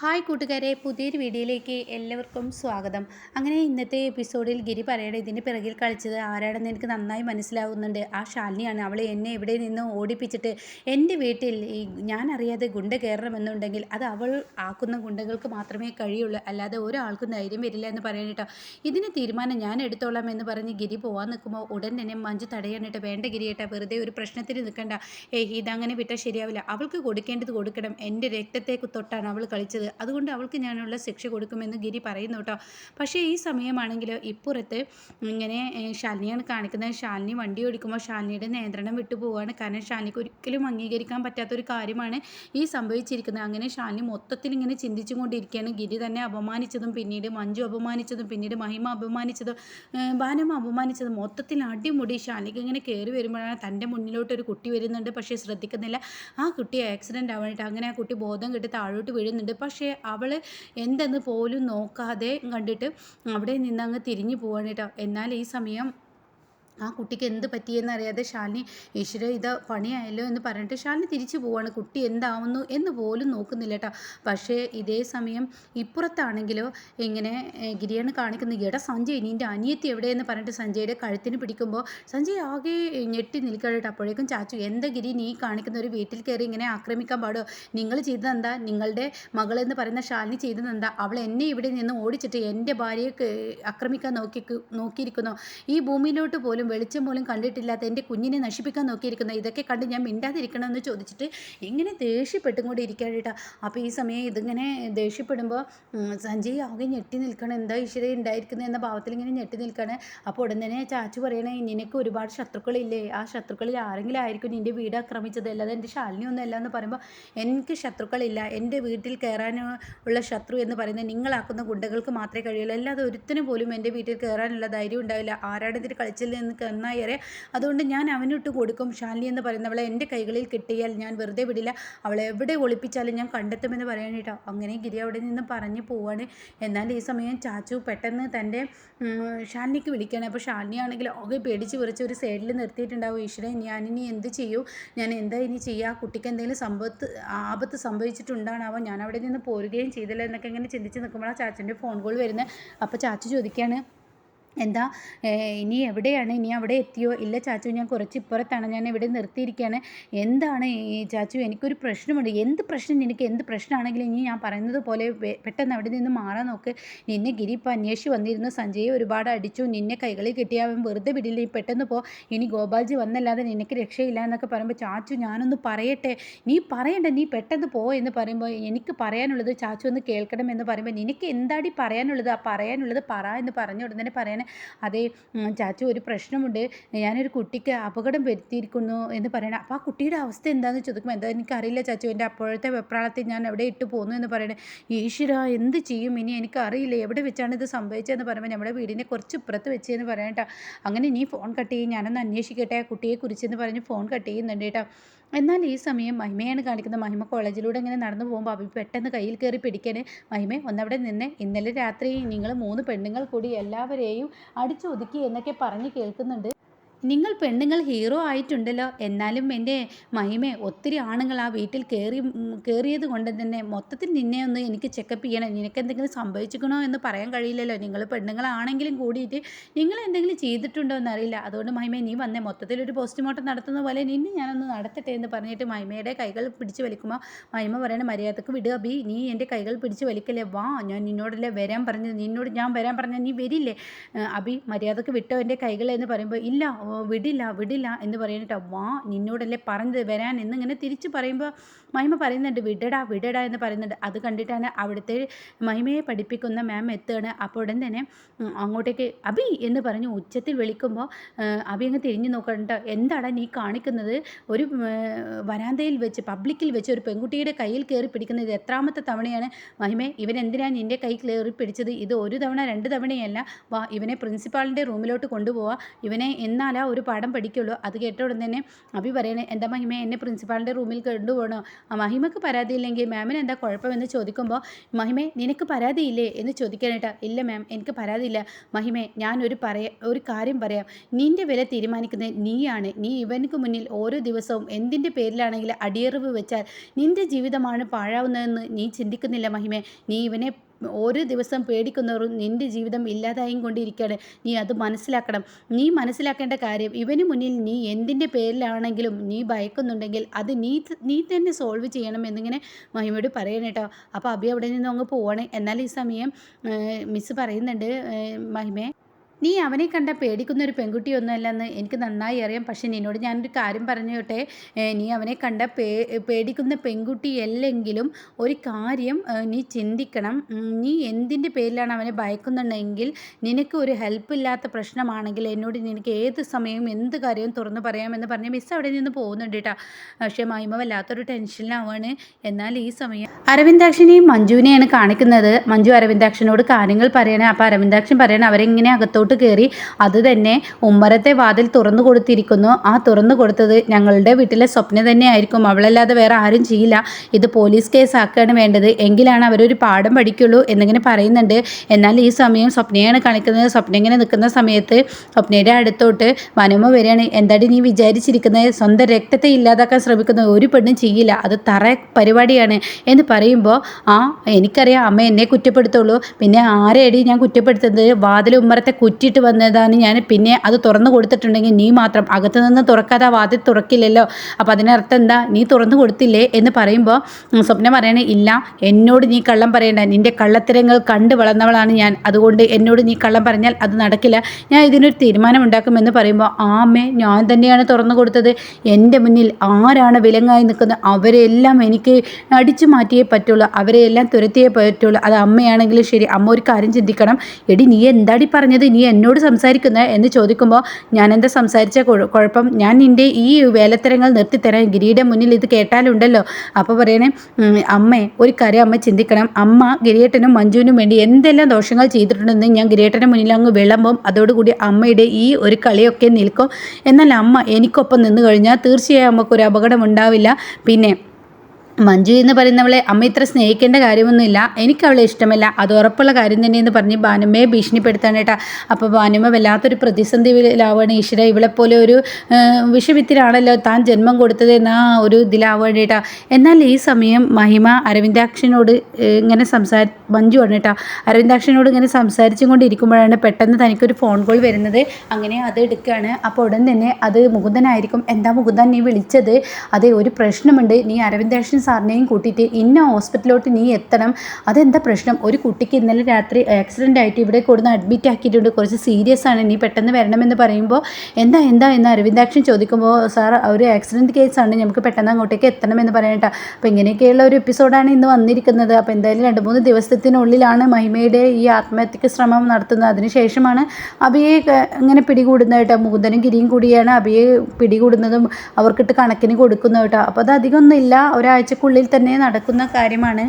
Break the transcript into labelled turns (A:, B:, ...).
A: Hi കൂട്ടുകാരെ പുതിയൊരു വീഡിയോയിലേക്ക് എല്ലാവർക്കും സ്വാഗതം. അങ്ങനെ ഇന്നത്തെ എപ്പിസോഡിൽ ഗിരി പറയണേ ഇതിന്റെ പിറകിൽ കളിച്ചത് ആരാണെന്ന് എനിക്ക് നന്നായി മനസ്സിലാവുന്നുണ്ട്. ആ ശാലിനിയാണ്. അവൾ എന്നെ ഇവിടെ നിന്ന് ഓടിപ്പിച്ചിട്ട് എന്റെ വീട്ടിൽ ഈ ഞാൻ അറിയാതെ ഗുണ്ട കയറണമെന്നുണ്ടെങ്കിൽ അത് അവൾ ആക്കുന്ന ഗുണ്ടകൾക്ക് മാത്രമേ കഴിയുള്ളൂ. അല്ലാതെ ഒരാൾക്കും ധൈര്യം വരില്ല എന്ന് പറയാനിട്ടോ ഇതിന് തീരുമാനം ഞാൻ എടുത്തോളാം എന്ന് പറഞ്ഞ് ഗിരി പോകാൻ നിൽക്കുമ്പോൾ ഉടൻ തന്നെ മഞ്ജു തടയാനിട്ട് വേണ്ട ഗിരിയേട്ടാ വെറുതെ ഒരു പ്രശ്നത്തിന് നിൽക്കണ്ട. ഏയ് ഇതങ്ങനെ വിട്ടാൽ ശരിയാവില്ല. അവൾക്ക് കൊടുക്കേണ്ടത് കൊടുക്കണം. എന്റെ രക്തത്തെ തൊട്ടാണ് അവൾ കളിച്ചത്. അതുകൊണ്ട് അവൾക്ക് ഞാനുള്ള ശിക്ഷ കൊടുക്കുമെന്ന് ഗിരി പറയുന്നു കേട്ടോ. പക്ഷേ ഈ സമയമാണെങ്കിൽ ഇപ്പുറത്ത് ഇങ്ങനെ ശാലിനിയാണ് കാണിക്കുന്നത്. ശാലിനി വണ്ടി ഓടിക്കുമ്പോൾ ശാലിനിയുടെ നിയന്ത്രണം വിട്ടു പോവുകയാണ്. കാരണം ശാലിനിക്ക് ഒരിക്കലും അംഗീകരിക്കാൻ പറ്റാത്തൊരു കാര്യമാണ് ഈ സംഭവിച്ചിരിക്കുന്നത്. അങ്ങനെ ശാലിനി മൊത്തത്തിൽ ഇങ്ങനെ ചിന്തിച്ചും കൊണ്ടിരിക്കുകയാണ്. ഗിരി തന്നെ അപമാനിച്ചതും പിന്നീട് മഞ്ജു അപമാനിച്ചതും പിന്നീട് മഹിമ അപമാനിച്ചതും ഏഹ്, അപമാനിച്ചതും മൊത്തത്തിൽ അടിമുടി. ശാലിനിക്ക് ഇങ്ങനെ കയറി വരുമ്പോഴാണ് തന്റെ മുന്നിലോട്ട് ഒരു കുട്ടി വരുന്നുണ്ട്. പക്ഷേ ശ്രദ്ധിക്കുന്നില്ല. ആ കുട്ടി ആക്സിഡന്റ് ആവാനായിട്ട് അങ്ങനെ ആ കുട്ടി ബോധം കെട്ട് താഴോട്ട് വീഴുന്നുണ്ട്. പക്ഷേ അവൾ എന്തെന്ന് പോലും നോക്കാതെ കണ്ടിട്ട് അവിടെ നിന്ന് അങ്ങ് തിരിഞ്ഞു പോവാണ് കേട്ടോ. എന്നാൽ ഈ സമയം ആ കുട്ടിക്ക് എന്ത് പറ്റിയെന്ന് അറിയാതെ ശാലിനി ഈശ്വര ഇത് പണിയായല്ലോ എന്ന് പറഞ്ഞിട്ട് ശാലിനി തിരിച്ചു പോവാണ്. കുട്ടി എന്താവുന്നു എന്ന് പോലും നോക്കുന്നില്ല കേട്ടോ പക്ഷേ ഇതേ സമയം ഇപ്പുറത്താണെങ്കിലോ ഇങ്ങനെ ഗിരിയാണ് കാണിക്കുന്നത് എടാ സഞ്ജയ് നിന്റെ അനിയത്തി എവിടെയെന്ന് പറഞ്ഞിട്ട് സഞ്ജയുടെ കഴുത്തിന് പിടിക്കുമ്പോൾ സഞ്ജയ് ആകെ ഞെട്ടി നിൽക്കണം അപ്പോഴേക്കും ചാച്ചു എന്താ ഗിരി നീ കാണിക്കുന്ന ഒരു വീട്ടിൽ കയറി ഇങ്ങനെ ആക്രമിക്കാൻ പാടോ? നിങ്ങൾ ചെയ്തതെന്താ? നിങ്ങളുടെ മകളെന്ന് പറയുന്ന ശാലിനി ചെയ്തത് എന്താ അവൾ എന്നെ ഇവിടെ നിന്ന് ഓടിച്ചിട്ട് എന്റെ ഭാര്യയെ ആക്രമിക്കാൻ നോക്കി നോക്കിയിരിക്കുന്നു? ഈ ഭൂമിയിലോട്ട് പോലും വെളിച്ചം പോലും കണ്ടിട്ടില്ലാത്ത എന്റെ കുഞ്ഞിനെ നശിപ്പിക്കാൻ നോക്കിയിരിക്കുന്ന ഇതൊക്കെ കണ്ട് ഞാൻ മിണ്ടാതിരിക്കണമെന്ന് ചോദിച്ചിട്ട് ഇങ്ങനെ ദേഷ്യപ്പെട്ടും കൂടി ഇരിക്കാൻ കേട്ടോ. അപ്പോൾ ഈ സമയം ഇതിങ്ങനെ ദേഷ്യപ്പെടുമ്പോൾ സഞ്ജയ് ആകെ ഞെട്ടി നിൽക്കണം എന്താ ഈശ്വര ഉണ്ടായിരിക്കുന്നത് എന്ന ഭാവത്തിൽ ഇങ്ങനെ ഞെട്ടി നിൽക്കുകയാണ്. അപ്പോൾ ഉടൻ തന്നെ ചാച്ചു പറയണേ നിനക്ക് ഒരുപാട് ശത്രുക്കളില്ലേ? ആ ശത്രുക്കളിൽ ആരെങ്കിലും ആയിരിക്കും നിന്റെ വീട് ആക്രമിച്ചത്. അല്ലാതെ എന്റെ ശാലിനി ഒന്നും അല്ല എന്ന് പറയുമ്പോൾ എനിക്ക് ശത്രുക്കളില്ല. എന്റെ വീട്ടിൽ കയറാൻ ഉള്ള ശത്രു എന്ന് പറയുന്നത് നിങ്ങളാക്കുന്ന ഗുണ്ടകൾക്ക് മാത്രമേ കഴിയുള്ളൂ. അല്ലാതെ ഒരുത്തിനു പോലും എന്റെ വീട്ടിൽ കയറാനുള്ള ധൈര്യം ഉണ്ടാവില്ല. ആരാണ് ഇതിൽ കളിച്ചിൽ എന്ന് കന്നായേറെ അതുകൊണ്ട് ഞാൻ അവനിട്ട് കൊടുക്കും. ശാലിനി എന്ന് പറയുന്നവളെ എന്റെ കൈകളിൽ കിട്ടിയാൽ ഞാൻ വെറുതെ വിടില്ല. അവളെ എവിടെ ഒളിപ്പിച്ചാലും ഞാൻ കണ്ടെത്തുമെന്ന് പറയാനിട്ടോ അങ്ങനെ ഗിരി അവിടെ നിന്ന് പറഞ്ഞു പോവാണ്. എന്നാൽ ഈ സമയം ചാച്ചു പെട്ടെന്ന് തന്റെ ഷാലിനിക്ക് വിളിക്കുകയാണ്. അപ്പോൾ ശാലിനി ആണെങ്കിൽ പേടിച്ച് വിറച്ച് ഒരു സൈഡിൽ നിർത്തിയിട്ടുണ്ടാവും. ഈശ്വരൻ ഇനി എന്ത് ചെയ്യൂ? ഞാൻ എന്താ ഇനി ചെയ്യുക? കുട്ടിക്ക് എന്തെങ്കിലും സംഭവത്ത് ആപത്ത് സംഭവിച്ചിട്ടുണ്ടാണാവോ? ഞാൻ അവിടെ നിന്ന് പോരുകയും ചെയ്തില്ല എന്നൊക്കെ ഇങ്ങനെ ചിന്തിച്ച് നിൽക്കുമ്പോഴാണ് ചാച്ചന്റെ ഫോൺ കോൾ വരുന്നത്. അപ്പോൾ ചാച്ചു ചോദിക്കുകയാണ് എന്താ ഇനി എവിടെയാണ് ഇനി അവിടെ എത്തിയോ? ഇല്ല ചാച്ചു ഞാൻ കുറച്ച് ഇപ്പുറത്താണ് ഞാൻ ഇവിടെ നിർത്തിയിരിക്കുകയാണ് എന്താണ് ഈ ചാച്ചു എനിക്കൊരു പ്രശ്നമുണ്ട്. എന്ത് പ്രശ്നം? നിനക്ക് എന്ത് പ്രശ്നമാണെങ്കിലും ഇനി ഞാൻ പറയുന്നത് പോലെ പെട്ടെന്ന് അവിടെ നിന്ന് മാറാൻ നോക്ക്. നിന്നെ ഗിരി ഇപ്പോൾ അന്വേഷിച്ച് വന്നിരുന്നു. സഞ്ജയ് ഒരുപാട് അടിച്ചു. നിന്നെ കൈകളിൽ കിട്ടിയ അവൻ വെറുതെ വിടില്ല. ഈ പെട്ടെന്ന് പോ. ഇനി ഗോപാൽജി വന്നല്ലാതെ നിനക്ക് രക്ഷയില്ല എന്നൊക്കെ പറയുമ്പോൾ ചാച്ചു ഞാനൊന്ന് പറയട്ടെ? നീ പറയണ്ട. നീ പെട്ടെന്ന് പോ എന്ന് പറയുമ്പോൾ എനിക്ക് പറയാനുള്ളത് ചാച്ചു ഒന്ന് കേൾക്കണം എന്ന് പറയുമ്പോൾ നിനക്ക് എന്താടി പറയാനുള്ളത്? ആ പറയാനുള്ളത് പറ എന്ന് പറഞ്ഞ ഉടനെ പറയാൻ അതെ ചാച്ചു ഒരു പ്രശ്നമുണ്ട്. ഞാനൊരു കുട്ടിക്ക് അപകടം വരുത്തിയിരിക്കുന്നു എന്ന് പറയണം അപ്പോൾ ആ കുട്ടിയുടെ അവസ്ഥ എന്താണെന്ന് ചോദിക്കുമ്പോൾ എന്താ എനിക്കറിയില്ല ചാച്ചു എന്റെ അപ്പോഴത്തെ വെപ്രാളത്തിൽ ഞാൻ എവിടെ ഇട്ട് പോന്നു എന്ന് പറയണേ ഈശ്വര എന്ത് ചെയ്യും? ഇനി എനിക്കറിയില്ല എവിടെ വെച്ചാണ് ഇത് സംഭവിച്ചതെന്ന് പറയുമ്പോൾ നമ്മുടെ വീടിനെ കുറച്ച് ഇപ്പുറത്ത് വെച്ചെന്ന് പറയണേട്ടാ അങ്ങനെ നീ ഫോൺ കട്ട് ചെയ്യും. ഞാനൊന്ന് അന്വേഷിക്കട്ടെ കുട്ടിയെക്കുറിച്ചെന്ന് പറഞ്ഞ് ഫോൺ കട്ട് ചെയ്യുന്നുണ്ട് കേട്ടോ. എന്നാൽ ഈ സമയം മഹിമയാണ് കാണിക്കുന്നത്. മഹിമ കോളേജിലൂടെ ഇങ്ങനെ നടന്നു പോകുമ്പോൾ അഭി പെട്ടെന്ന് കയ്യിൽ കയറി പിടിക്കണേ മഹിമ ഒന്നവിടെ നിന്ന്. ഇന്നലെ രാത്രി നിങ്ങൾ മൂന്ന് പെണ്ണുങ്ങൾ കൂടി എല്ലാവരെയും അടിച്ചൊതുക്കി എന്നൊക്കെ പറഞ്ഞ് കേൾക്കുന്നുണ്ട്. നിങ്ങൾ പെണ്ണുങ്ങൾ ഹീറോ ആയിട്ടുണ്ടല്ലോ. എന്നാലും എന്റെ മഹിമേ ഒത്തിരി ആണുങ്ങൾ ആ വീട്ടിൽ കയറി കയറിയത് കൊണ്ട് തന്നെ മൊത്തത്തിൽ നിന്നെ ഒന്ന് എനിക്ക് ചെക്കപ്പ് ചെയ്യണം. നിനക്ക് എന്തെങ്കിലും സംഭവിച്ചിക്കണോ എന്ന് പറയാൻ കഴിയില്ലല്ലോ. നിങ്ങൾ പെണ്ണുങ്ങളാണെങ്കിലും കൂടിയിട്ട് നിങ്ങൾ എന്തെങ്കിലും ചെയ്തിട്ടുണ്ടോ എന്നറിയില്ല. അതുകൊണ്ട് മഹിമേ നീ വന്നേ. മൊത്തത്തിൽ ഒരു പോസ്റ്റ്മോർട്ടം നടത്തുന്ന പോലെ നിന്നെ ഞാനൊന്ന് നടത്തട്ടെ എന്ന് പറഞ്ഞിട്ട് മഹിമയുടെ കൈകൾ പിടിച്ച് വലിക്കുമ്പോൾ മഹിമ പറയണ മര്യാദയ്ക്ക് വിടുക ബി നീ എന്റെ കൈകൾ പിടിച്ച് വലിക്കല്ലേ. വാ ഞാൻ നിന്നോടല്ലേ വരാൻ പറഞ്ഞത്. നിന്നോട് ഞാൻ വരാൻ പറഞ്ഞാൽ നീ വരില്ലേ? അബി മര്യാദയ്ക്ക് വിട്ടോ എന്റെ കൈകൾ എന്ന് പറയുമ്പോൾ ഇല്ല വിടില്ല വിടില്ല എന്ന് പറയുന്നിട്ടോ വാ നിന്നോടല്ലേ പറഞ്ഞത് വരാൻ എന്നിങ്ങനെ തിരിച്ച് പറയുമ്പോൾ മഹിമ പറയുന്നുണ്ട് വിടടാ വിടടാ എന്ന് പറയുന്നുണ്ട്. അത് കണ്ടിട്ടാണ് അവിടുത്തെ മഹിമയെ പഠിപ്പിക്കുന്ന മാം എത്തുകയാണ്. അപ്പോൾ ഉടൻ തന്നെ അങ്ങോട്ടേക്ക് അബി എന്ന് പറഞ്ഞ് ഉച്ചത്തിൽ വിളിക്കുമ്പോൾ അബി അങ്ങ് തിരിഞ്ഞു നോക്കണ്ട എന്താടാ നീ കാണിക്കുന്നത്? ഒരു വരാന്തയിൽ വെച്ച് പബ്ലിക്കിൽ വെച്ച് ഒരു പെൺകുട്ടിയുടെ കയ്യിൽ കയറി പിടിക്കുന്നത് എത്രാമത്തെ തവണയാണ്? മഹിമ ഇവൻ എന്തിനാണ് നിന്റെ കൈ കയറി പിടിച്ചത്? ഇത് ഒരു തവണ രണ്ട് തവണയല്ല. വാ ഇവനെ പ്രിൻസിപ്പാളിന്റെ റൂമിലോട്ട് കൊണ്ടുപോവാ. ഇവനെ എന്നാല ആ ഒരു പാഠം പഠിക്കുള്ളൂ. അത് കേട്ട ഉടൻ തന്നെ അഭി പറയണേ എന്താ മഹിമ എന്നെ പ്രിൻസിപ്പാളിന്റെ റൂമിൽ കൊണ്ടുപോകണോ മഹിമക്ക് പരാതിയില്ലെങ്കിൽ മാമിന് എന്താ കുഴപ്പമെന്ന് ചോദിക്കുമ്പോൾ മഹിമേ നിനക്ക് പരാതിയില്ലേ എന്ന് ചോദിക്കാനായിട്ടാ ഇല്ല മാം എനിക്ക് പരാതിയില്ല മഹിമേ ഞാനൊരു പറയ ഒരു കാര്യം പറയാം. നിന്റെ വില തീരുമാനിക്കുന്നത് നീയാണ്. നീ ഇവനക്ക് മുന്നിൽ ഓരോ ദിവസവും എന്തിന്റെ പേരിലാണെങ്കിൽ അടിയറിവ് വെച്ചാൽ നിന്റെ ജീവിതമാണ് പാഴാവുന്നതെന്ന് നീ ചിന്തിക്കുന്നില്ല മഹിമേ. നീ ഇവനെ ഓരോ ദിവസം പേടിക്കുന്നവരും നിന്റെ ജീവിതം ഇല്ലാതായും കൊണ്ടിരിക്കുകയാണ്. നീ അത് മനസ്സിലാക്കണം. നീ മനസ്സിലാക്കേണ്ട കാര്യം ഇവന് മുന്നിൽ നീ എന്തിന്റെ പേരിലാണെങ്കിലും നീ ഭയക്കുന്നുണ്ടെങ്കിൽ അത് നീ നീ തന്നെ സോൾവ് ചെയ്യണം എന്നിങ്ങനെ മഹിമയോട് പറയണം കേട്ടോ. അപ്പോൾ അബി അവിടെ നിന്ന് അങ്ങ് പോവാണ്. എന്നാൽ ഈ സമയം മിസ് പറയുന്നുണ്ട് മഹിമേ. നീ അവനെ കണ്ട പേടിക്കുന്ന ഒരു പെൺകുട്ടിയൊന്നുമല്ലെന്ന് എനിക്ക് നന്നായി അറിയാം. പക്ഷേ നിന്നോട് ഞാനൊരു കാര്യം പറഞ്ഞോട്ടെ നീ അവനെ കണ്ട പേ പേടിക്കുന്ന പെൺകുട്ടിയല്ലെങ്കിലും ഒരു കാര്യം നീ ചിന്തിക്കണം. നീ എന്തിന്റെ പേരിലാണ് അവനെ ഭയക്കുന്നുണ്ടെങ്കിൽ നിനക്ക് ഒരു ഹെൽപ്പ് ഇല്ലാത്ത പ്രശ്നമാണെങ്കിൽ എന്നോട് നിനക്ക് ഏത് സമയവും എന്ത് കാര്യവും തുറന്നു പറയാമെന്ന് പറഞ്ഞ് മിസ് അവിടെ നിന്ന് പോകുന്നുണ്ട് കേട്ടോ. പക്ഷേ മഹിമ വല്ലാത്തൊരു ടെൻഷനിലാവാണ് എന്നാൽ ഈ സമയം അരവിന്ദാക്ഷനെയും മഞ്ജുവിനെയാണ് കാണിക്കുന്നത്. മഞ്ജു അരവിന്ദാക്ഷനോട് കാര്യങ്ങൾ പറയണേ. അപ്പോൾ അരവിന്ദാക്ഷൻ പറയണേ അവരെങ്ങനെ അകത്തോട്ട് കയറി അത് തന്നെ ഉമ്മറത്തെ വാതിൽ തുറന്നു കൊടുത്തിരിക്കുന്നു. ആ തുറന്നു കൊടുത്തത് ഞങ്ങളുടെ വീട്ടിലെ സ്വപ്ന തന്നെയായിരിക്കും അവളല്ലാതെ വേറെ ആരും ചെയ്യില്ല. ഇത് പോലീസ് കേസ് ആക്കുകയാണ് വേണ്ടത്. എങ്കിലാണ് അവരൊരു പാഠം പഠിക്കുള്ളൂ എന്നിങ്ങനെ പറയുന്നുണ്ട്. എന്നാൽ ഈ സമയം സ്വപ്നയാണ് കാണിക്കുന്നത്. സ്വപ്ന ഇങ്ങനെ നിൽക്കുന്ന സമയത്ത് സ്വപ്നയുടെ അടുത്തോട്ട് വനമ വരികയാണ്. എന്താടി നീ വിചാരിച്ചിരിക്കുന്നത്? സ്വന്തം രക്തത്തെ ഇല്ലാതാക്കാൻ ശ്രമിക്കുന്ന ഒരു പെണ്ണും ചെയ്യില്ല. അത് തറ പരിപാടിയാണ് എന്ന് പറയുമ്പോൾ ആ എനിക്കറിയാം. അമ്മ എന്നെ കുറ്റപ്പെടുത്തുള്ളൂ. പിന്നെ ആരെയടി ഞാൻ കുറ്റപ്പെടുത്തുന്നത്? വാതിൽ ഉമ്മറത്തെ കുറ്റിയിട്ട് വന്നതാണ്. ഞാൻ പിന്നെ അത് തുറന്നു കൊടുത്തിട്ടുണ്ടെങ്കിൽ നീ മാത്രം അകത്തു നിന്ന് തുറക്കാതെ വാതിൽ തുറക്കില്ലല്ലോ. അപ്പോൾ അതിനർത്ഥം എന്താ? നീ തുറന്നു കൊടുത്തില്ലേ എന്ന് പറയുമ്പോൾ സ്വപ്ന പറയണേ ഇല്ല എന്നോട് നീ കള്ളം പറയണ്ട. നിന്റെ കള്ളത്തരങ്ങൾ കണ്ടു വളർന്നവളാണ് ഞാൻ. അതുകൊണ്ട് എന്നോട് നീ കള്ളം പറഞ്ഞാൽ അത് നടക്കില്ല. ഞാൻ ഇതിനൊരു തീരുമാനം ഉണ്ടാക്കുമെന്ന് പറയുമ്പോൾ ആമേ ഞാൻ തന്നെയാണ് തുറന്നു കൊടുത്തത്. എന്റെ മുന്നിൽ ആരാണ് വിലങ്ങായി നിൽക്കുന്നത്? അവരെല്ലാം എനിക്ക് അടിച്ചു മാറ്റിയേ പറ്റുള്ളൂ. അവരെയെല്ലാം തുരത്തിയേ പറ്റുള്ളൂ. അത് അമ്മയാണെങ്കിലും ശരി. അമ്മ ഒരു കാര്യം ചിന്തിക്കണം. എടി നീ എന്താടി പറഞ്ഞത്? നീ എന്നോട് സംസാരിക്കുന്നത് എന്ന് ചോദിക്കുമ്പോൾ ഞാൻ എന്താ സംസാരിച്ച? കുഴ- കുഴപ്പം. ഞാൻ നിന്റെ ഈ വേലത്തരങ്ങൾ നിർത്തിത്തരാൻ ഗിരിയുടെ മുന്നിൽ ഇത് കേട്ടാലുണ്ടല്ലോ. അപ്പോൾ പറയണേ അമ്മേ ഒരു കാര്യം അമ്മ ചിന്തിക്കണം. അമ്മ ഗിരിയേട്ടനും മഞ്ജുവിനും വേണ്ടി എന്തെല്ലാം ദോഷങ്ങൾ ചെയ്തിട്ടുണ്ടെന്ന് ഞാൻ ഗിരിയേട്ടന്റെ മുന്നിൽ അങ്ങ് വിളമ്പും. അതോടുകൂടി അമ്മയുടെ ഈ ഒരു കളിയൊക്കെ നിൽക്കും. എന്നാൽ അമ്മ എനിക്കൊപ്പം നിന്ന് കഴിഞ്ഞാൽ തീർച്ചയായും അമ്മക്കൊരു അപകടം ഉണ്ടാവില്ല. പിന്നെ മഞ്ജു എന്ന് പറയുന്നവളെ അമ്മ ഇത്ര സ്നേഹിക്കേണ്ട കാര്യമൊന്നുമില്ല. എനിക്ക് അവളെ ഇഷ്ടമല്ല. അത് ഉറപ്പുള്ള കാര്യം തന്നെയെന്ന് പറഞ്ഞ് ഭാനുമ്മയെ ഭീഷണിപ്പെടുത്താണ് കേട്ടാ. അപ്പോൾ ഭാനുമ്മ വല്ലാത്തൊരു പ്രതിസന്ധിയിലാവുകയാണ് ഈശ്വര ഇവളെപ്പോലെ ഒരു വിഷവിത്തിലാണല്ലോ താൻ ജന്മം കൊടുത്തത് എന്ന ഒരു ഇതിലാവുകയാണ് എന്നാൽ ഈ സമയം മഹിമ അരവിന്ദാക്ഷനോട് ഇങ്ങനെ സംസാരി മഞ്ജു ആണ് കേട്ടോ. അരവിന്ദാക്ഷനോട് ഇങ്ങനെ സംസാരിച്ചും കൊണ്ടിരിക്കുമ്പോഴാണ് പെട്ടെന്ന് തനിക്കൊരു ഫോൺ കോൾ വരുന്നത്. അങ്ങനെ അത് എടുക്കുകയാണ് അപ്പോൾ ഉടൻ തന്നെ അത് മുകുന്ദനായിരിക്കും. എന്താ മുകുന്ദൻ നീ വിളിച്ചത്? അതെ ഒരു പ്രശ്നമുണ്ട്. നീ അരവിന്ദാക്ഷൻ സാറിനെയും കൂട്ടിയിട്ട് ഇന്ന ഹോസ്പിറ്റലിലോട്ട് നീ എത്തണം. അതെന്താ പ്രശ്നം? ഒരു കുട്ടിക്ക് ഇന്നലെ രാത്രി ആക്സിഡന്റ് ആയിട്ട് ഇവിടെ കൊടുന്ന് അഡ്മിറ്റ് ആക്കിയിട്ടുണ്ട്. കുറച്ച് സീരിയസ് ആണ്. നീ പെട്ടെന്ന് വരണമെന്ന് പറയുമ്പോൾ എന്താ എന്താ എന്ന് അരവിന്ദാക്ഷൻ ചോദിക്കുമ്പോൾ സാർ ഒരു ആക്സിഡന്റ് കേസാണ് നമുക്ക് പെട്ടെന്ന് അങ്ങോട്ടേക്ക് എത്തണമെന്ന് പറയട്ടെ അപ്പോൾ ഇങ്ങനെയൊക്കെയുള്ള ഒരു എപ്പിസോഡാണ് ഇന്ന് വന്നിരിക്കുന്നത്. അപ്പോൾ എന്തായാലും രണ്ട് മൂന്ന് ദിവസത്തിനുള്ളിലാണ് മഹിമയുടെ ഈ ആത്മഹത്യക്ക് ശ്രമം നടത്തുന്നത്. അതിനുശേഷമാണ് അബിയെ ക- ഇങ്ങനെ പിടികൂടുന്നതായിട്ട് മുകുന്ദനും ഗിരിയും കൂടിയാണ് അബിയെ പിടികൂടുന്നതും അവർക്കിട്ട് കണക്കിന് കൊടുക്കുന്നത് കേട്ടോ. അപ്പോൾ അത് അധികമൊന്നുമില്ല. ഒരാഴ്ചക്കുള്ളിൽ തന്നെ നടക്കുന്ന കാര്യമാണ്.